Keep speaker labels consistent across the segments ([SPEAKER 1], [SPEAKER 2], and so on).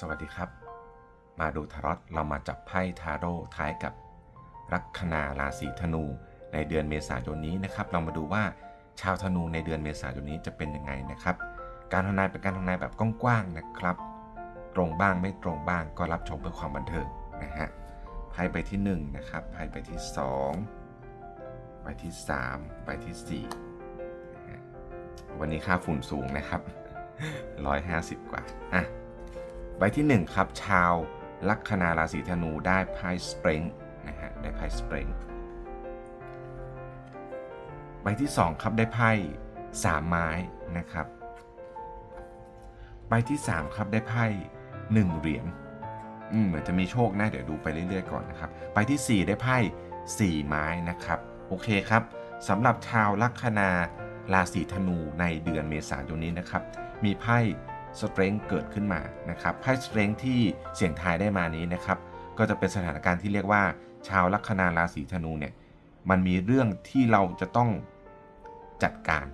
[SPEAKER 1] สวัสดีครับ มาดูทารอตเรามาจับไพ่ทาโร่ท้ายกับลัคนาราศีธนูในเดือนเมษายนนี้นะครับ เรามาดูว่าชาวธนูในเดือนเมษายนนี้จะเป็นยังไงนะครับ การทำนายเป็นการทำนายแบบกว้างๆนะครับ ตรงบ้างไม่ตรงบ้างก็รับชมเพื่อความบันเทิงนะฮะไพ่ใบที่1นะครับไพ่ใบที่2ใบที่3ใบที่4วันนี้ค่าฝุ่นสูงนะครับ 150 กว่าอะ ใบที่1ครับชาวลัคนาราศีธนูได้ไพ่สเปริงนะฮะได้ไพ่สเปริงใบที่ 2 ครับได้ไพ่สามไม้นะครับใบที่ 3 ครับได้ไพ่หนึ่งเหรียญอืมเหมือนจะมีโชคนะเดี๋ยวดูไปเรื่อยๆก่อนนะครับใบที่ 4 ได้ไพ่สี่ไม้นะครับโอเคครับสำหรับชาวลัคนาราศีธนูในเดือนเมษายนนี้นะครับ มีไพ่ สเตรน g เกิดขึ้นมานะครับไพ่สเตรน g ที่เสี่ยงทายได้มานี้นะครับก็จะเป็นสถานการณ์ที่เรียกว่า ชาวลัคนาราศีธนูเนี่ยมันมีเรื่องที่เราจะต้องจัดการ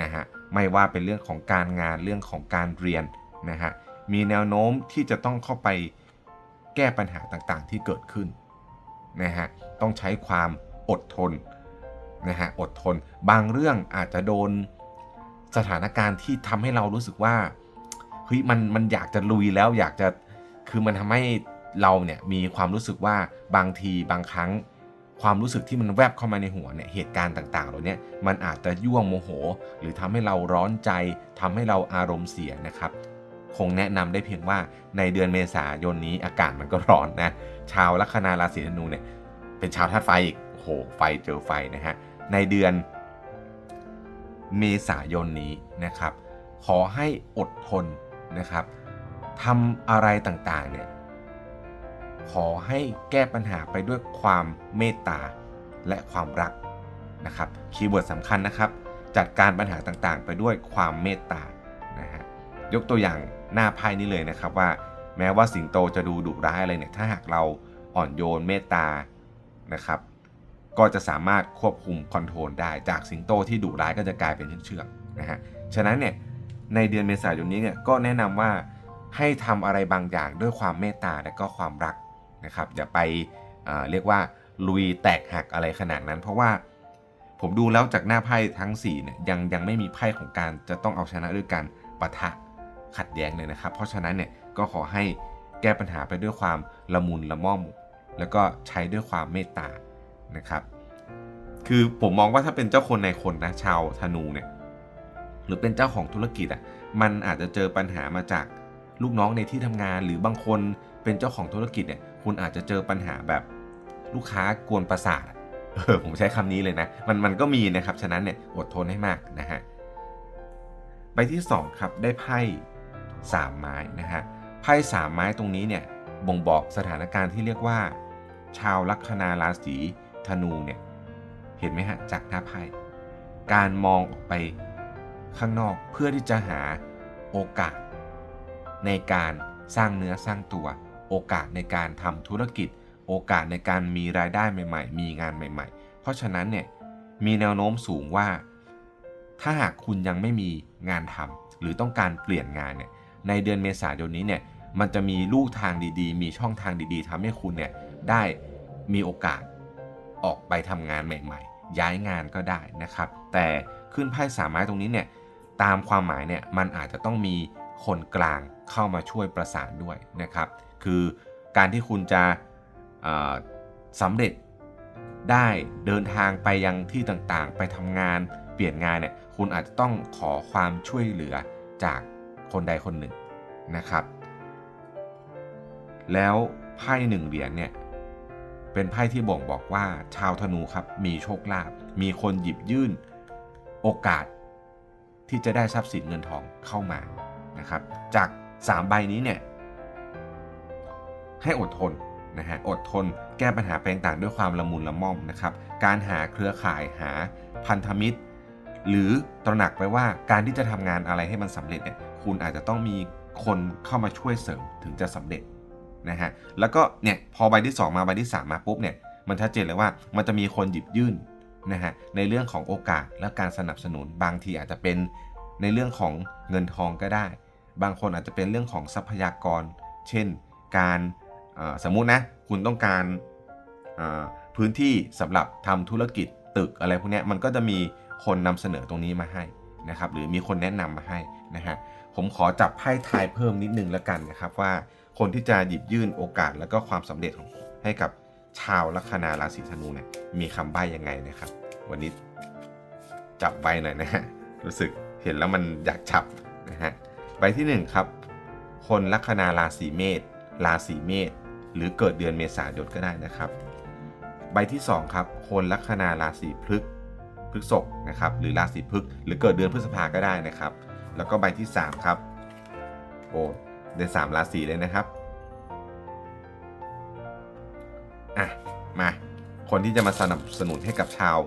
[SPEAKER 1] นะฮะไม่ว่าเป็นเรื่องของการงานเรื่องของการเรียนนะฮะมีแนวโน้มที่จะต้องเข้าไปแก้ปัญหาต่างๆ ที่เกิดขึ้นนะฮะต้องใช้ความอดทนนะฮะอดทนบางเรื่องอาจจะโดนสถานการณ์ที่ทำให้เรารู้สึกว่า เฮ้ยมันมันอยากจะลุยแล้วอยากจะคือมันทำให้เราเนี่ยมีความรู้สึกว่าบางทีบางครั้ง ความรู้สึกที่มันแวบเข้ามาในหัวเนี่ยเหตุการณ์ต่างๆเหล่านี้มันอาจจะยั่วโมโห หรือทำให้เราร้อนใจทำให้เราอารมณ์เสียนะครับ คงแนะนำได้เพียงว่าในเดือนเมษายนนี้อากาศมันก็ร้อนนะชาวลัคนาราศีธนูเนี่ยเป็นชาวธาตุไฟอีกโอ้โหไฟเจอไฟนะฮะในเดือนเมษายนนี้นะครับ ขอให้อดทน นะครับทำอะไรต่างๆเนี่ยขอให้แก้ปัญหาไปด้วยความเมตตาและความรักนะครับคีย์เวิร์ดสำคัญนะครับ จัดการปัญหาต่างๆ ไปด้วยความเมตตานะฮะยกตัวอย่างหน้าไพ่นี้เลยนะครับว่า แม้ว่าสิงโตจะดูดุร้ายอะไรเนี่ยถ้าหากเราอ่อนโยนเมตตานะครับก็จะสามารถควบคุมคอนโทรลได้จากสิงโตที่ดุร้ายก็จะกลายเป็นเชือกนะฮะฉะนั้นเนี่ย ในเดือนเมษายนนี้เนี่ยก็แนะนำว่าให้ทำอะไรบางอย่างด้วยความเมตตาและก็ความรักนะครับอย่าไปเเรียกว่าลุยแตกหักอะไรขนาดนั้น เพราะว่าผมดูแล้วจากหน้าไพ่ทั้ง4เนี่ยยังยังไม่มีไพ่ของการจะต้องเอาชนะด้วยการปะทะขัดแย้งเลยนะครับ เพราะฉะนั้นเนี่ยก็ขอให้แก้ปัญหาไปด้วยความละมุนละม่อม แล้วก็ใช้ด้วยความเมตตานะครับ คือผมมองว่าถ้าเป็นเจ้าคนในคนนะชาวธนูเนี่ย รือเป็นเจ้าของธุรกิจอะมันอาจจะเจอปัญหามาจากลูกน้องในที่ทำงาน หรือบางคนเป็นเจ้าของธุรกิจเนี่ยคุณอาจจะเจอปัญหาแบบลูกค้ากวนประสาทเออผมใช้คำนี้เลยนะ มันมันก็มีนะครับ ฉะนั้นเนี่ยอดทนให้มากนะฮะใบที่ 2 ครับได้ไพ่สามไม้นะฮะไพ่สามไม้ตรงนี้เนี่ยบ่งบอกสถานการณ์ที่เรียกว่า ชาวลัคนาราศีธนูเนี่ยเห็นไหมฮะจากหน้าไพ่การมองออกไป ข้างนอกเพื่อที่จะหาโอกาส ในการสร้างเนื้อสร้างตัว โอกาสในการทำธุรกิจ โอกาสในการมีรายได้ใหม่ ๆ มีงานใหม่ ๆ เพราะฉะนั้นเนี่ยมีแนวโน้มสูงว่า ถ้าหากคุณยังไม่มีงานทำหรือต้องการเปลี่ยนงานเนี่ยในเดือนเมษายนนี้เนี่ยมันจะมีลูกทางดีๆ มีช่องทางดีๆทำให้คุณเนี่ยได้มีโอกาสออกไปทำงานใหม่ ๆ ย้ายงานก็ได้นะครับ แต่ขึ้นไพ่สามไม้ตรงนี้เนี่ย ตามความหมายเนี่ยมันอาจจะต้องมีคนกลางเข้ามาช่วยประสานด้วยนะครับ คือการที่คุณจะสำเร็จได้เดินทางไปยังที่ต่างๆ ไปทำงานเปลี่ยนงานเนี่ยคุณอาจจะต้องขอความช่วยเหลือจากคนใดคนหนึ่งนะครับ แล้วไพ่หนึ่งเหรียญเนี่ยเป็นไพ่ที่บ่งบอกว่าชาวธนูครับมีโชคลาภมีคนหยิบยื่น โอกาส ที่จะได้ทรัพย์สินเงินทองเข้ามานะครับ จาก 3 ใบนี้เนี่ยให้อดทนนะฮะอดทนแก้ปัญหาแปลงต่างด้วยความละมุนละม่อมนะครับ การหาเครือข่ายหาพันธมิตร หรือตระหนักไปว่าการที่จะทำงานอะไรให้มันสำเร็จเนี่ยคุณอาจจะต้องมีคนเข้ามาช่วยเสริมถึงจะสำเร็จนะฮะแล้วก็เนี่ยพอใบที่ 2 มาใบที่ 3 มาปุ๊บเนี่ยมันชัดเจนเลยว่ามันจะมีคนหยิบยื่น นะฮะในเรื่องของโอกาสและการสนับสนุน บางทีอาจจะเป็นในเรื่องของเงินทองก็ได้ บางคนอาจจะเป็นเรื่องของทรัพยากร เช่น การสมมุตินะคุณต้องการพื้นที่สำหรับทำธุรกิจตึกอะไรพวกนี้มันก็จะมีคนนำเสนอตรงนี้มาให้นะครับหรือมีคนแนะนำมาให้นะฮะผมขอจับไพ่ทายเพิ่มนิดนึงแล้วกันนะครับว่าคนที่จะหยิบยื่นโอกาสแล้วก็ความสำเร็จของให้กับ ชาวลัคนาราศีธนูเนี่ยมีคำใบ้ยังไงนะครับ วันนี้จับใบหน่อยนะฮะรู้สึกเห็นแล้วมันอยากจับนะฮะใบที่หนึ่งครับคนลัคนาราศีเมษราศีเมษหรือเกิดเดือนเมษายนก็ได้นะครับ ใบที่สองครับคนลัคนาราศีพฤกษ์พฤษภนะครับหรือราศีพฤกษ์หรือเกิดเดือนพฤษภาก็ได้นะครับ แล้วก็ใบที่สามครับโอ้ได้สามราศีเลยนะครับ อะมาคนที่จะมาสนับสนุนให้กับชาว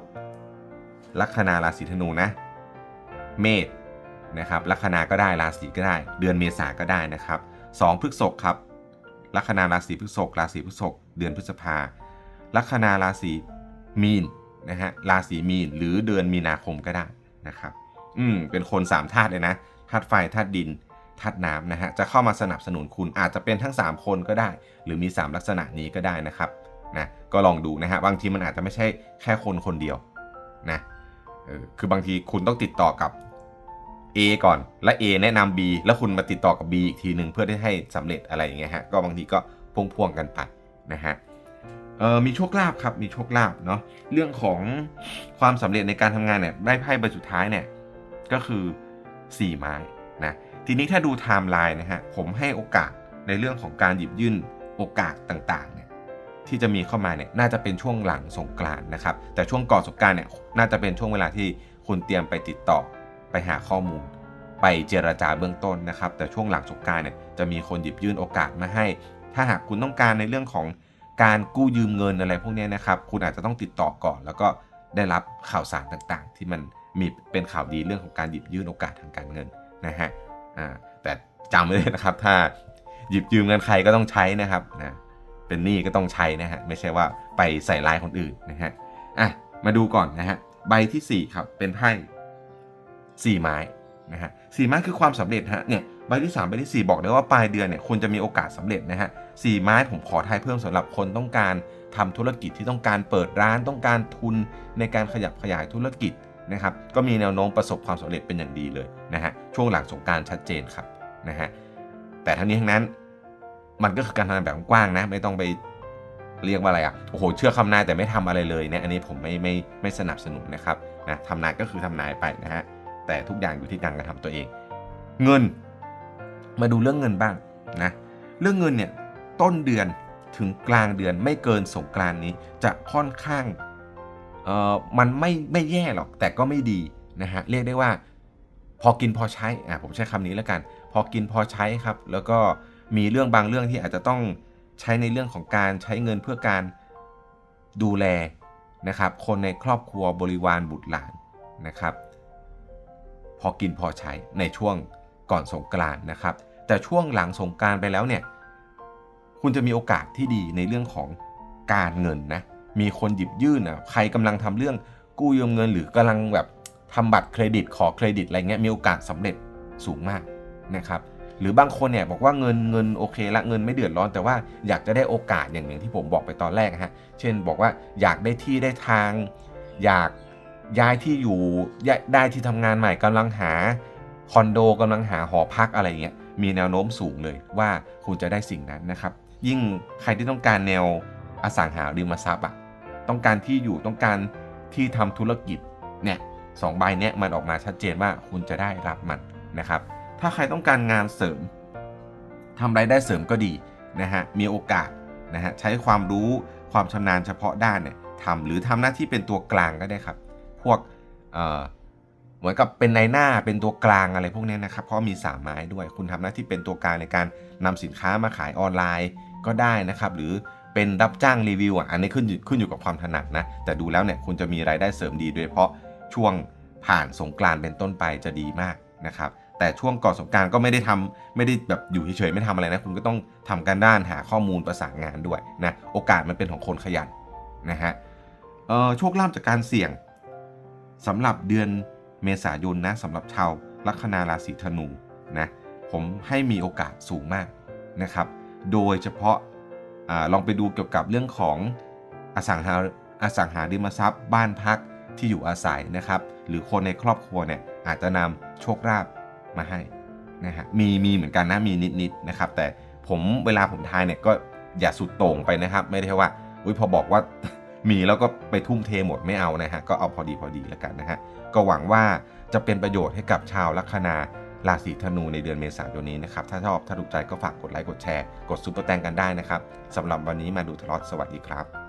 [SPEAKER 1] ลัคนาราศีธนูนะ เมษนะครับลัคนาก็ได้ราศีก็ได้ เดือนเมษาก็ได้นะครับสองพฤษภครับลัคนาราศีพฤษภราศีพฤษภเดือนพฤษภาลัคนาราศีมีนนะฮะราศีมีนหรือเดือนมีนาคมก็ได้นะครับ อืมเป็นคนสามธาตุเลยนะธาตุไฟธาตุดินธาตุน้ำนะฮะจะเข้ามาสนับสนุนคุณอาจจะเป็นทั้ง 3 คนก็ได้ หรือมี 3 ลักษณะนี้ก็ได้นะครับ นะก็ลองดูนะฮะบางทีมันอาจจะไม่ใช่แค่คนคนเดียวนะคือบางทีคุณต้องติดต่อกับ A ก่อน และ A แนะนำ B แล้วคุณมาติดต่อกับ B อีกทีหนึ่งเพื่อที่ให้สำเร็จอะไรอย่างเงี้ยฮะก็บางทีก็พ่วงๆกันไปนะฮะเออมีโชคลาภครับมีโชคลาภเนาะเรื่องของความสำเร็จในการทำงานเนี่ยได้ไพ่ใบสุดท้ายเนี่ยก็คือ 4 ไม้นะทีนี้ถ้าดูไทม์ไลน์นะฮะผมให้โอกาสในเรื่องของการหยิบยื่นโอกาสต่างๆเนี่ย ที่จะมีเข้ามาเนี่ยน่าจะเป็นช่วงหลังสงกรานนะครับ แต่ช่วงก่อนสงกรานเนี่ยน่าจะเป็นช่วงเวลาที่คุณเตรียมไปติดต่อไปหาข้อมูล ไปเจรจาเบื้องต้นนะครับ แต่ช่วงหลังสงกรารเนี่ยจะมีคนหยิบยื่นโอกาสมาให้ ถ้าหากคุณต้องการในเรื่องของการกู้ยืมเงินอะไรพวกนี้นะครับ คุณอาจจะต้องติดต่อก่อน แล้วก็ได้รับข่าวสารต่างๆ ที่มันมีเป็นข่าวดีเรื่องของการหยิบยื่นโอกาสทางการเงินนะฮะแต่จำไว้เลยนะครับ ถ้าหยิบยืมเงินใครก็ต้องใช้นะครับนะ เป็นหนี้ก็ต้องใช้นะฮะไม่ใช่ว่าไปใส่ร้ายคนอื่นนะฮะอะมาดูก่อนนะฮะใบที่สี่ครับ เป็นไพ่สี่ไม้นะฮะสี่ไม้คือความสำเร็จฮะเนี่ยใบที่ 3 ใบที่ 4 บอกเลยว่าปลายเดือนเนี่ยคุณจะมีโอกาสสำเร็จนะฮะสี่ไม้ผมขอทายเพิ่มสำหรับคนต้องการทำธุรกิจที่ต้องการเปิดร้านต้องการทุนในการขยับขยายธุรกิจนะครับก็มีแนวโน้มประสบความสำเร็จเป็นอย่างดีเลยนะฮะช่วงหลังสงการชัดเจนครับนะฮะแต่ทั้งนี้ทั้งนั้น มันก็คือการทำงานแบบกว้างนะ ไม่ต้องไปเรียกว่าอะไรอะโอ้โหเชื่อคำนายแต่ไม่ทำอะไรเลยเนี่ยอันนี้ผมไม่ไม่ไม่สนับสนุนนะครับนะทำนายก็คือทำนายไปนะฮะแต่ทุกอย่างอยู่ที่การกระทำตัวเอง เงิน มาดูเรื่องเงินบ้างนะเรื่องเงินเนี่ยต้นเดือนถึงกลางเดือนไม่เกินสงกรานนี้จะค่อนข้างเอ่อมันไม่ไม่แย่หรอกแต่ก็ไม่ดีนะฮะเรียกได้ว่า พอกินพอใช้อะผมใช้คำนี้แล้วกัน พอกินพอใช้ครับ แล้วก็ มีเรื่องบางเรื่องที่อาจจะต้องใช้ในเรื่องของการใช้เงินเพื่อการดูแลนะครับ คนในครอบครัวบริวารบุตรหลานนะครับ พอกินพอใช้ในช่วงก่อนสงกรานต์นะครับ แต่ช่วงหลังสงกรานต์ไปแล้วเนี่ย คุณจะมีโอกาสที่ดีในเรื่องของการเงินนะ มีคนหยิบยื่นอะใครกำลังทำเรื่องกู้ยืมเงิน หรือกำลังแบบทำบัตรเครดิตขอเครดิตอะไรเงี้ยมีโอกาสสำเร็จสูงมากนะครับ หรือบางคนเนี่ยบอกว่าเงินเงินโอเคละเงินไม่เดือดร้อน แต่ว่าอยากจะได้โอกาสอย่างหนึ่งที่ผมบอกไปตอนแรกฮะเช่นบอกว่าอยากได้ที่ได้ทาง อยากย้ายที่อยู่ได้ที่ทำงานใหม่กำลังหาคอนโดกำลังหาหอพักอะไรเงี้ยมีแนวโน้มสูงเลยว่าคุณจะได้สิ่งนั้นนะครับ ยิ่งใครที่ต้องการแนวอสังหาริมทรัพย์อะต้องการที่อยู่ต้องการที่ทำธุรกิจเนี่ยสองใบเนี้ยมันออกมาชัดเจนว่าคุณจะได้รับมันนะครับ ถ้าใครต้องการงานเสริมทำรายได้เสริมก็ดีนะฮะมีโอกาสนะฮะใช้ความรู้ความชำนาญเฉพาะด้านเนี่ยทำหรือทำหน้าที่เป็นตัวกลางก็ได้ครับ พวกเอ่อเหมือนกับเป็นในหน้าเป็นตัวกลางอะไรพวกนี้นะครับเพราะมีสามไม้ด้วย คุณทำหน้าที่เป็นตัวกลางในการนำสินค้ามาขายออนไลน์ก็ได้นะครับ หรือเป็นรับจ้างรีวิวอะอันนี้ขึ้นขึ้นอยู่กับความถนัดนะแต่ดูแล้วเนี่ยคุณจะมีรายได้เสริมดีโดยเฉพาะช่วงผ่านสงกรานเป็นต้นไปจะดีมากนะครับ แต่ช่วงก่อนสงกรารก็ไม่ได้ทำไม่ได้แบบอยู่เฉยๆไม่ทำอะไรนะ คุณก็ต้องทำการด้านหาข้อมูลประสานงานด้วยนะโอกาสมันเป็นของคนขยันนะฮะโชคลาภจากการเสี่ยงสำหรับเดือนเมษายนนะสำหรับชาวลัคนาราศีธนูนะผมให้มีโอกาสสูงมากนะครับ โดยเฉพาะอาลองไปดูเกี่ยวกับเรื่องของอสังหาอสังหาริมทรัพย์ บ้านพักที่อยู่อาศัยนะครับ หรือคนในครอบครัวเนี่ยอาจจะนำโชคลาภ มาให้นะฮะมีมีเหมือนกันนะมีนิดๆนะครับ แต่ผมเวลาผมทายเนี่ยก็อย่าสุดโต่งไปนะครับ ไม่ได้ว่าอุ้ยพอบอกว่ามีแล้วก็ไปทุ่มเทหมดไม่เอานะฮะก็เอาพอดีพอดีแล้วกันนะฮะก็หวังว่าจะเป็นประโยชน์ให้กับชาวลัคนาราศีธนูในเดือนเมษายนนี้นะครับ ถ้าชอบถ้าถูกใจก็ฝากกดไลค์กดแชร์ กดซุปเปอร์แตงกันได้นะครับสำหรับวันนี้มาดูทลอดสวัสดีครับ